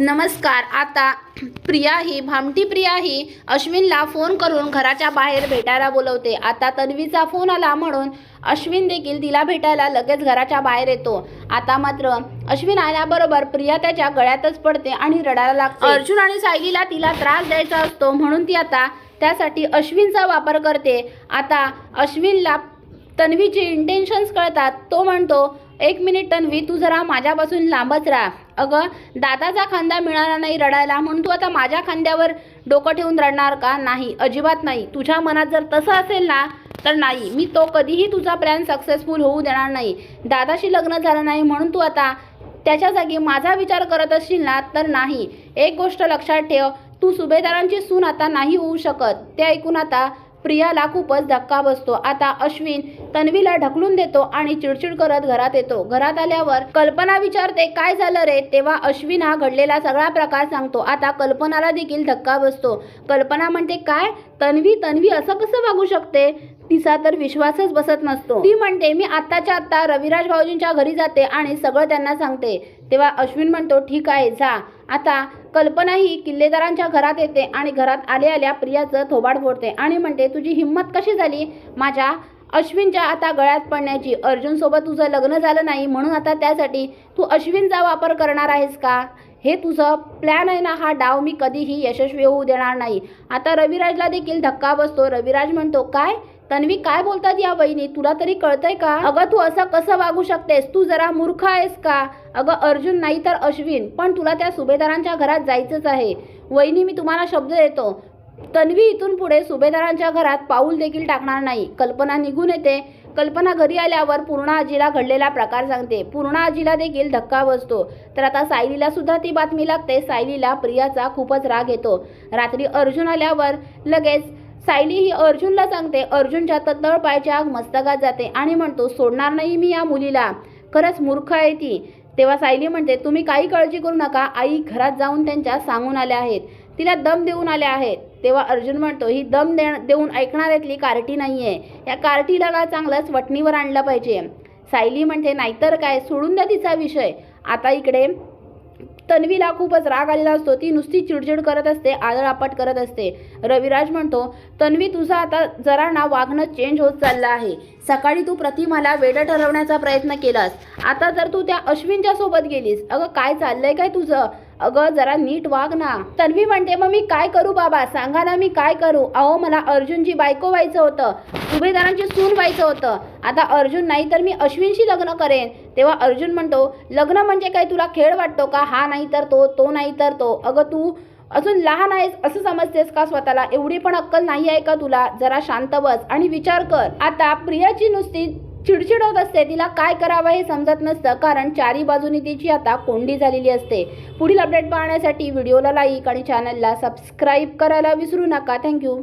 नमस्कार आता प्रिया ही भामटी प्रिया ही अश्विनला फोन करून घराच्या बाहेर भेटायला बोलवते. आता तन्वीचा फोन आला म्हणून अश्विन देखील तिला भेटायला लगेच घराच्या बाहेर येतो. आता मात्र अश्विन आल्याबरोबर प्रिया त्याच्या गळ्यातच पडते आणि रडायला लागते. अर्जुन आणि सायलीला तिला त्रास द्यायचा असतो म्हणून ती आता त्यासाठी अश्विनचा वापर करते. आता अश्विनला तन्वीचे इंटेन्शन्स कळतात. तो म्हणतो एक मिनिट तन्वी तू जरा माझ्यापासून लांबच राहा. अगं दादाचा खांदा मिळाला नाही रडायला म्हणून तू आता माझ्या खांद्यावर डोकं ठेवून रडणार का? नाही अजिबात नाही. तुझ्या मनात जर तसं असेल ना तर नाही. मी तो कधीही तुझा प्लॅन सक्सेसफुल होऊ देणार नाही. दादाशी लग्न झालं नाही म्हणून तू आता त्याच्या जागी माझा विचार करत असशील ना तर नाही. एक गोष्ट लक्षात ठेव तू सुभेदारांची सून आता नाही होऊ शकत. ते ऐकून आता प्रियाला खूपच धक्का बसतो. आता अश्विन तन्वीला ढकलून देतो आणि चिडचिड करत घरात येतो. घरात आल्यावर कल्पना विचारते काय झालं रे? तेव्हा अश्विन हा घडलेला सगळा प्रकार सांगतो. आता कल्पनाला देखील धक्का बसतो. कल्पना म्हणते काय? तन्वी तन्वी असं कसं वागू शकते? तिचा तर विश्वासच बसत नसतो. ती म्हणते मी आत्ताच्या आत्ता रविराज भाऊजींच्या घरी जाते आणि सगळं त्यांना सांगते. तेव्हा अश्विन म्हणतो ठीक आहे जा. आता कल्पना ही किल्लेदारांच्या घरात येते आणि घरात आल्या आल्या प्रियाचं थोबाड फोडते आणि म्हणते तुझी हिंमत कशी झाली? माझ्या अश्विनच्या आता गळ्यात पडण्याची. अर्जुनसोबत तुझं लग्न झालं नाही म्हणून आता त्यासाठी तू अश्विनचा वापर करणार आहेस का? हे तुझं प्लॅन आहे ना हा डाव मी कधीही यशस्वी होऊ देणार नाही. आता रविराजला देखील धक्का बसतो. रविराज म्हणतो काय? तन्वी काय बोलतात या वहिनी? तुला तरी कळतंय का? अगं तू असं कसं वागू शकतेस? तू जरा मूर्ख आहेस का? अगं अर्जुन नाही तर अश्विन पण तुला त्या सुभेदारांच्या घरात जायचंच आहे. वहिनी मी तुम्हाला शब्द देतो. तन्वी इथून पुढे सुभेदारांच्या घरात पाऊल देखील टाकणार नाही. कल्पना निघून येते. कल्पना घरी आल्यावर पूर्णा आजीला घडलेला प्रकार सांगते. पूर्णा आजीला देखील धक्का बसतो. तर आता सायलीला सुद्धा ती बातमी लागते. सायलीला प्रियाचा खूपच राग येतो. रात्री अर्जुन आल्यावर लगेच सायली ही अर्जुनला सांगते. अर्जुनच्या तत्तळ पायच्या आग मस्तकात जाते आणि म्हणतो सोडणार नाही मी या मुलीला. खरंच मूर्ख आहे ती. तेव्हा सायली म्हणते तुम्ही काही काळजी करू नका. आई घरात जाऊन त्यांच्या सांगून आल्या आहेत. तिला दम देऊन आल्या आहेत. तेव्हा अर्जुन म्हणतो ही दम दे देऊन ऐकणाऱ्यातली कार्टी नाही आहे या कार्टीला ना चांगलंच वटणीवर आणलं पाहिजे? सायली म्हणते नाहीतर काय? सोडून द्या तिचा विषय. आता इकडे तन्वीला खूपच राग आलेला असतो. ती नुसती चिडचिड करत असते आदळआपट करत असते. रविराज म्हणतो तन्वी तुझा आता जरा ना वागणं चेंज होत चाललं आहे. सकाळी तू प्रतिमाला वेडं ठरवण्याचा प्रयत्न केलास. आता जर तू त्या अश्विनच्या सोबत गेलीस अगं काय चाललंय काय तुझं? अगं जरा नीट वाग ना. तन्वी म्हणते मग मी काय करू बाबा? सांगा ना मी काय करू? अहो मला अर्जुनची बायको व्हायचं होतं. सुभेदारांची सून व्हायचं होतं. आता अर्जुन नाही तर मी अश्विनशी लग्न करेन. तेव्हा अर्जुन म्हणतो लग्न म्हणजे काय? तुला खेळ वाटतो का? हा नाही तर तो तो नाही तर तो. अगं तू अजून लहान आहेस असं समजतेस का स्वतःला? एवढी पण अक्कल नाही आहे का तुला? जरा शांत बस आणि विचार कर. आता प्रियाची नुसती चिडचिड होत असते. तिला काय करावं हे समजत नसतं. कारण चारी बाजूनी तिची आता कोंडी झालेली असते. पुढील अपडेट पाहण्यासाठी व्हिडिओला लाईक आणि चॅनलला सबस्क्राईब करायला विसरू नका. थँक्यू